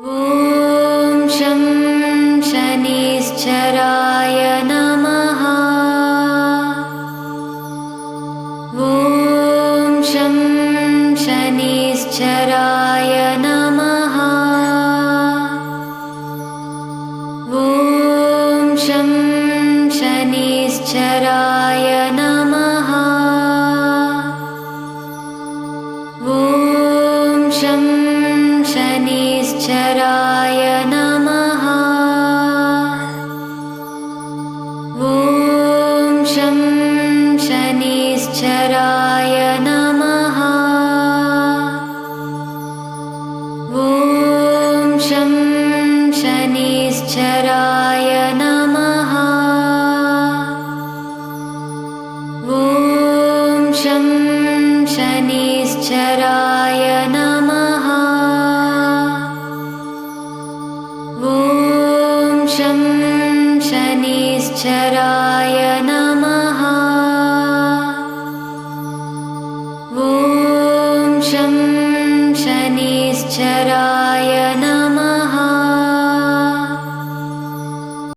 ॐ शं शनिश्चराय नमः। ॐ शं शनिश्चराय नमः। ॐ शं ॐ शं शनिश्चराय नमः। शं शनिश्चराय नमः। शं शनिश्चराय शं शनिश्चराय नमः। ॐ शं शनिश्चराय